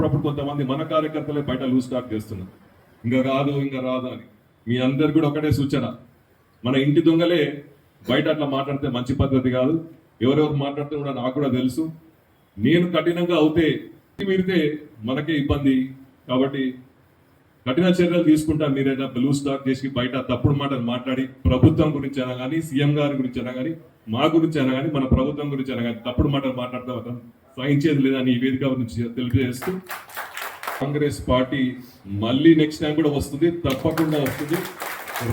అప్పుడప్పుడు కొంతమంది మన కార్యకర్తలే బయట లూజ్ టాక్ చేస్తున్నారు. ఇంకా రాదు ఇంకా రాదు అని. మీ అందరు కూడా ఒకటే సూచన. మన ఇంటి దొంగలే బయట అట్లా మాట్లాడితే మంచి పద్ధతి కాదు. ఎవరెవరు మాట్లాడితే కూడా నాకు కూడా తెలుసు. నేను కఠినంగా అవుతే మీరితే మనకే ఇబ్బంది. కాబట్టి కఠిన చర్యలు తీసుకుంటా మీరైనా బ్లూ స్టాక్ చేసి బయట తప్పుడు మాటలు మాట్లాడి ప్రభుత్వం గురించి అయినా కానీ సీఎం గారి గురించి అయినా కానీ మా గురించి అయినా కానీ మన ప్రభుత్వం గురించి అయినా కానీ తప్పుడు మాటలు మాట్లాడతాం అతను సహించేది లేదని ఈ వేదిక నుంచి తెలియజేస్తూ కాంగ్రెస్ పార్టీ మళ్ళీ నెక్స్ట్ టైం కూడా వస్తుంది తప్పకుండా వస్తుంది.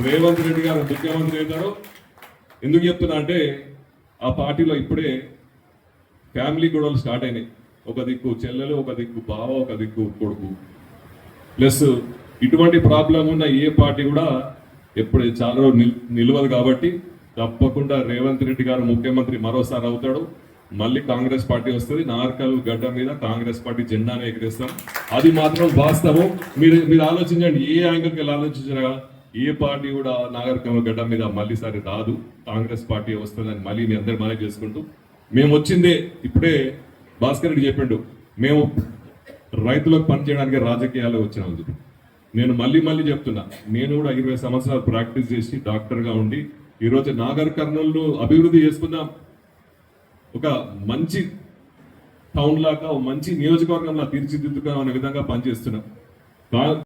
రేవంత్ రెడ్డి గారు ముఖ్యమంత్రి అవుతారు. ఎందుకు చెప్తున్నా అంటే ఆ పార్టీలో ఇప్పుడే ఫ్యామిలీ గొడవలు స్టార్ట్ అయినాయి. ఒక దిక్కు చెల్లెలు ఒక దిక్కు బావ ఒక దిక్కు కొడుకు. ప్లస్ ఇటువంటి ప్రాబ్లం ఉన్న ఏ పార్టీ కూడా ఎప్పుడు చాలా రోజు నిల్- నిలవదు కాబట్టి తప్పకుండా రేవంత్ రెడ్డి గారు ముఖ్యమంత్రి మరోసారి అవుతాడు. మళ్ళీ కాంగ్రెస్ పార్టీ వస్తుంది. నార్కల్ గడ్డ మీద కాంగ్రెస్ పార్టీ జెండానే ఎగరేస్తాం. అది మాత్రం వాస్తవం. మీరు మీరు ఆలోచించండి. ఏ యాంగిల్కి వెళ్ళి ఆలోచించినా ఏ పార్టీ కూడా నాగరికల్ గడ్డ మీద మళ్ళీసారి రాదు. కాంగ్రెస్ పార్టీ వస్తుందని మళ్ళీ మీ అందరు మనవి చేసుకుంటూ. మేము వచ్చిందే ఇప్పుడే భాస్కర్ రెడ్డి చెప్పిండు. మేము రైతులకు పనిచేయడానికి రాజకీయాలు వచ్చిన నేను మళ్ళీ మళ్ళీ చెప్తున్నా. నేను కూడా ఇరవై సంవత్సరాలు ప్రాక్టీస్ చేసి డాక్టర్గా ఉండి ఈరోజు నాగర్ కర్నూలు అభివృద్ధి చేసుకుందాం. ఒక మంచి టౌన్ లాగా మంచి నియోజకవర్గంలా తీర్చిదిద్దుకున్నాం అనే విధంగా పనిచేస్తున్నాం.